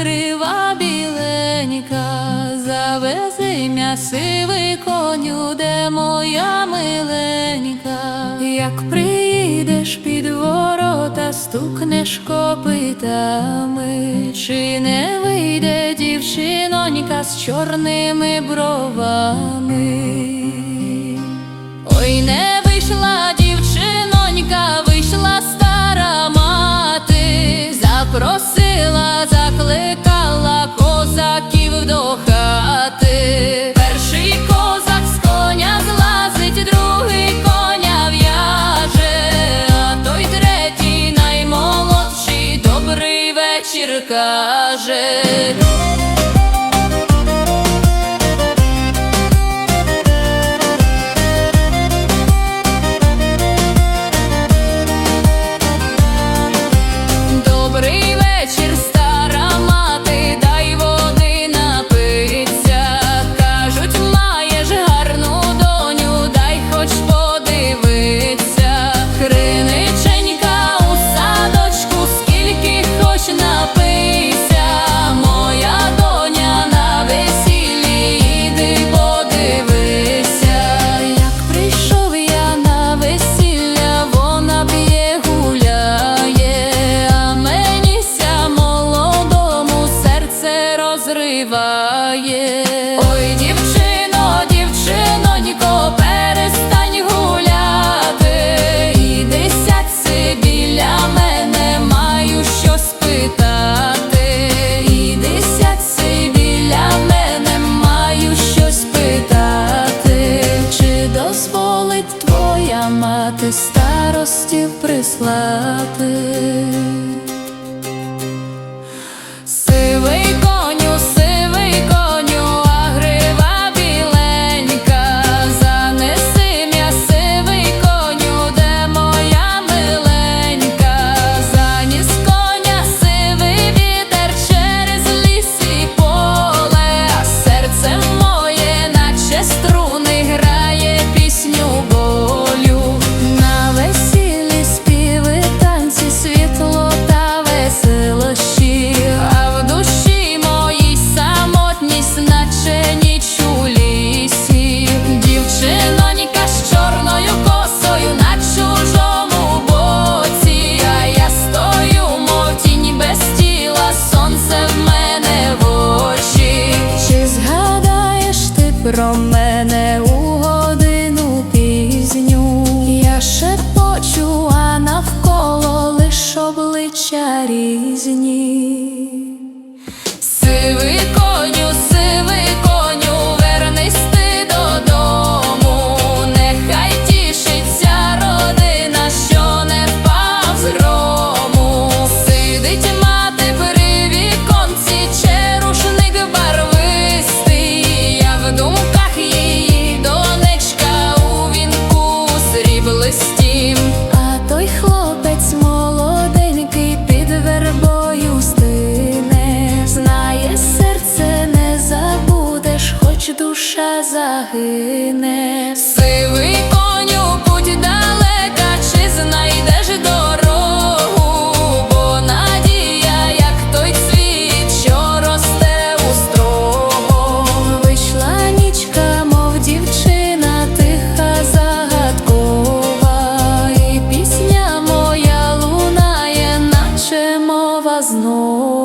грива біленька, завези м'ясивий коню, де моя миленька, як приїдеш під ворота, стукнеш копитами, чи не вийде дівчинонька з чорними бровами. вечір каже. Розриває. Ой, дівчино, дівчинонько, перестань гуляти, сядь си біля мене, маю що спитати. Сядь си біля мене, маю щось питати. Чи дозволить твоя мати старостів прислати? Про мене у годину пізню? Я шепочу, а навколо лиш обличчя різні. Сивий загине. Сивий коню, будь далека, чи знайдеш дорогу, бо надія, як той цвіт, що росте у строго. Вийшла нічка, мов дівчина, тиха загадкова, і пісня моя лунає, наче мова знову.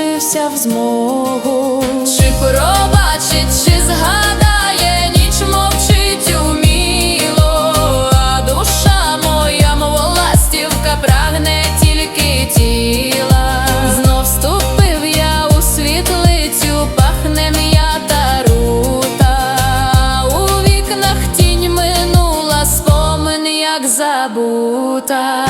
Залишився в змогу. Чи пробачить, чи згадає, ніч мовчить уміло, а душа моя, мов ластівка, прагне тільки тіла. Знов вступив я у світлицю, пахне м'ята рута, у вікнах тінь минула, спомин, як забута.